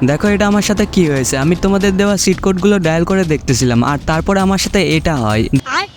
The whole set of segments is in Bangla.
দেখো এটা আমার সাথে কি হয়েছে? আমি তোমাদের দেওয়া সিট কোডগুলো ডায়াল করে দেখতেছিলাম আর তারপরে আমার সাথে এটা হয়।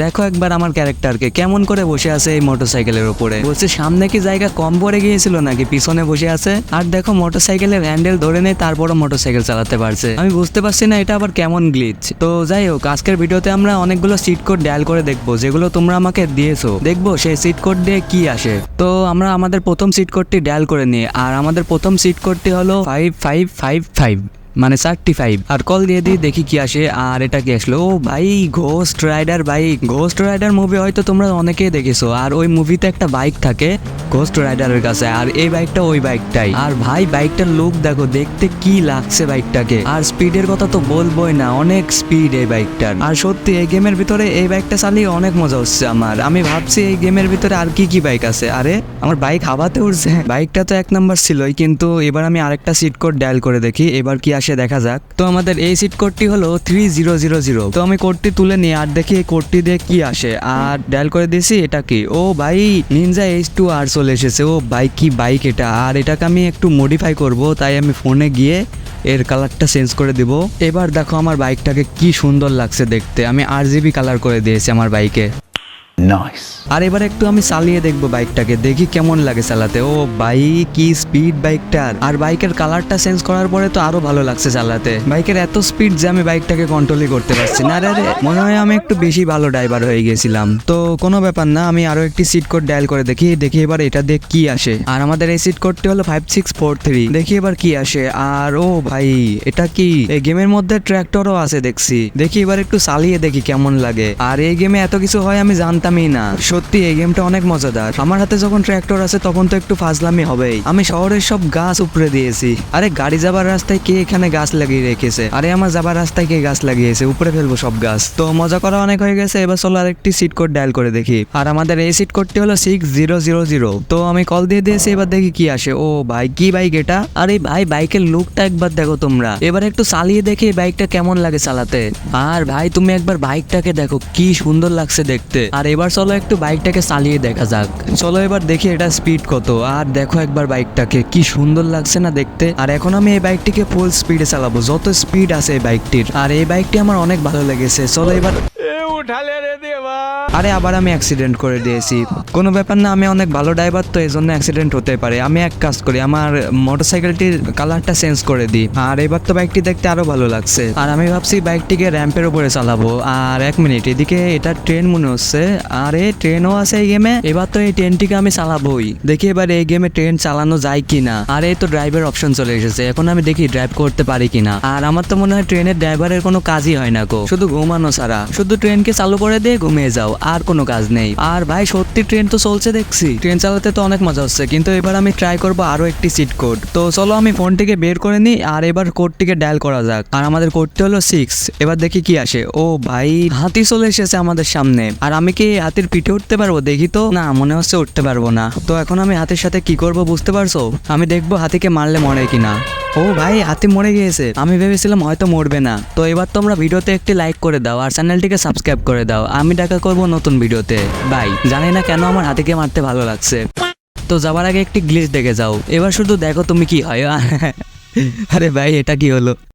দেখো একবার আমার ক্যারেক্টারকে কেমন করে বসে আছে এই মোটরসাইকেলের উপরে। বলছে সামনে কি জায়গা কম পড়ে গিয়েছিল নাকি? পিছনে বসে আছে? আর দেখো মোটরসাইকেলের হ্যান্ডেল ধরে নেই তারপরও মোটরসাইকেল চালাতে পারছে। আমি বুঝতে পারছি না এটা আবার কেমন গ্লিচ তো যাই হোক আজকের ভিডিওতে আমরা অনেকগুলো সিট কোড ডায়াল করে দেখব যেগুলো তোমরা আমাকে দিয়েছ। দেখব সেই সিট কোড দিয়ে কি আসে। তো আমরা আমাদের প্রথম সিট কোডটি ডায়াল করে নিই আর আমাদের প্রথম সিট কোডটি হলো ফাইভ ফাইভ ফাইভ ফাইভ মানে চারটি ফাইভ আর কল দিয়ে দিই, দেখি কি আসে। আর এটা কি আসলো? ও ভাই Ghost Rider bike Ghost Rider movie হয়তো তোমরা অনেকেই দেখেছ। আর ওই মুভিতে একটা বাইক থাকে ঘোস্ট রাইডারের কাছে। আর এই বাইকটা ওই বাইকটাই আর ভাই বাইকটার লুক দেখো, দেখতে কি লাগছে বাইকটাকে আর স্পিডের কথা তো বলবোই না, অনেক স্পিড এই বাইকটার আর সত্যি, এই গেমের ভিতরে এই বাইকটা চালিয়ে অনেক মজা হচ্ছে আমার। আমি ভাবছি এই গেমের ভিতরে আর কি কি বাইক আছে। আরে, আমার বাইক হাওয়াতে উঠছে বাইকটা তো এক নাম্বার ছিলই, কিন্তু এবার আমি আরেকটা সিট কোড ডায়াল করে দেখি। এবার কি আসে দেখা যাক। তো আমাদের এই সিট কোডটি হলো থ্রি জিরো জিরো জিরো তো আমি কোডটি তুলে নিই আর দেখি এই কোডটি দিয়ে কি আসে। আর ডায়াল করে দিয়েছি, এটা কি? ও ভাই নিনজা এইচ টু আর চলে এসেছে। ও বাইক কি বাইক এটা? আর এটাকে আমি একটু মডিফাই করব, তাই আমি ফোনে গিয়ে এর কালারটা চেঞ্জ করে দিব। এবার দেখো আমার বাইকটাকে কি সুন্দর লাগছে দেখতে। আমি আর জিবি কালার করে দিয়েছি আমার বাইকে আর এবার একটু আমি চালিয়ে দেখব বাইকটাকে। দেখি কেমন লাগে চালাতে। ও বাইক কি স্পিড বাইকটার। আর বাইকের কালারটা চেঞ্জ করার পরে তো আরও ভালো লাগছে চালাতে। বাইকের এত স্পিড যে আমি বাইকটাকে কন্ট্রোলই করতে পারছি না। আরে মনে হয় আমি একটু বেশি ভালো ড্রাইভার হয়ে গেছিলাম। তো কোনো ব্যাপার না, আমি আরও একটি সিট কোড ডায়াল করে দেখি। দেখি এবার এটা দেখ কি আসে। আর আমাদের এই সিট কোডটি হলো ফাইভ সিক্স ফোর থ্রি দেখি এবার কি আসে। আর ও ভাই, এটা কি? এই গেমের মধ্যে ট্র্যাক্টরও আছে দেখছি। দেখি এবার একটু চালিয়ে দেখি কেমন লাগে। আর এই গেমে এত কিছু হয় আমি জানতামই না। সত্যি, এই গেমটা অনেক মজাদার। আমার হাতে যখন ট্র্যাক্টর আছে, তখন তো একটু ফাজলামি হবেই। আমি শহরের সব গাছ উপরে দিয়েছি। আরে, গাড়ি যাবার রাস্তায় কে এখানে গাছ লাগিয়ে রেখেছে? আরে, আমার যাবার রাস্তায় কে গাছ লাগিয়েছে? উপরে ফেলব সব গাছ। তো মজা করা অনেক হয়ে গেছে। এবার চলো আরেকটি সিট কোড ডায়াল করে দেখি। আর আমাদের এই সিট কোডটি হলো সিক্স জিরো জিরো জিরো তো আমি কল দিয়ে দিয়েছি, এবার দেখি কি আসে। ও ভাই, কি বাইক এটা? আরে ভাই বাইকের লুকটা একবার দেখো তোমরা। এবার একটু চালিয়ে দেখি বাইকটা কেমন লাগে চালাতে। আর ভাই, তুমি একবার বাইকটাকে দেখো। কি সুন্দর লাগছে দেখতে। আর এবার চলো একটু বাইকটাকে চালিয়ে দেখা যাক। চলো এবার দেখি এটা স্পিড কত। আর দেখো একবার বাইকটাকে, কি সুন্দর লাগছে না দেখতে। আর এখন আমি এই বাইকটিকে ফুল স্পিডে চালাবো, যত স্পিড আছে এই বাইকটির। আর এই বাইকটি আমার অনেক ভালো লেগেছে। চলো এবার আরে আবার আমি অ্যাক্সিডেন্ট করে দিয়েছি। কোনো ব্যাপার না, আমি অনেক ভালো ড্রাইভার তো এই জন্য অ্যাক্সিডেন্ট হতে পারে। আমি এক কাজ করি, আমার মোটরসাইকেলটির কালারটা চেঞ্জ করে দিই। আর এবার তো বাইকটি দেখতে আরও ভালো লাগছে। আর আমি ভাবছি বাইকটিকে র্যাম্পের উপরে চালাবো। আর এক মিনিট এদিকে এটা ট্রেন মনে হচ্ছে। আরে ট্রেনও আছে এই গেমে এবার তো এই ট্রেনটিকে আমি চালাবোই। দেখি এবার এই গেমে ট্রেন চালানো যায় কিনা। আর, এই তো ড্রাইভার অপশন চলে এসেছে। এখন আমি দেখি ড্রাইভ করতে পারি কিনা। আর আমার তো মনে হয় ট্রেনের ড্রাইভারের কোনো কাজই হয় না গো। শুধু ঘুমানো ছাড়া। শুধু ট্রেনকে চালু করে দিয়ে ঘুমিয়ে যাও। আর কোনো কাজ নেই। আর ভাই, সত্যি ট্রেন তো চলছে দেখছি। ট্রেন চালাতে তো অনেক মজা হচ্ছে, কিন্তু এবার আমি ট্রাই করব আরও একটি সিট কোড তো চলো আমি ফোনটিকে বের করে নিই, আর এবার কোডটিকে ডায়াল করা যাক। আর আমাদের কোডটি হলো সিক্স এবার দেখি কি আসে। ও ভাই, হাতি চলে এসেছে আমাদের সামনে। আর আমি কি হাতির পিঠে উঠতে পারব? দেখি তো। না, মনে হচ্ছে উঠতে পারব না। তো এখন আমি হাতির সাথে কি করব বুঝতে পারছ? আমি দেখব হাতিকে মারলে মরে কিনা। ও ভাই, হাতি মরে গিয়েছে। আমি ভেবেছিলাম হয়তো মরবে না। তো এবার তোমরা ভিডিওতে একটি লাইক করে দাও আর চ্যানেলটিকে সাবস্ক্রাইব করে দাও। আমি দেখা করব নতুন ভিডিওতে। বাই। জানি না কেন আমার হাতিকে মারতে ভালো লাগছে। তো যাওয়ার আগে একটি গ্লিচ দেখে যাও। এবার শুধু দেখো তুমি কি হয়। আরে ভাই, এটা কি হলো?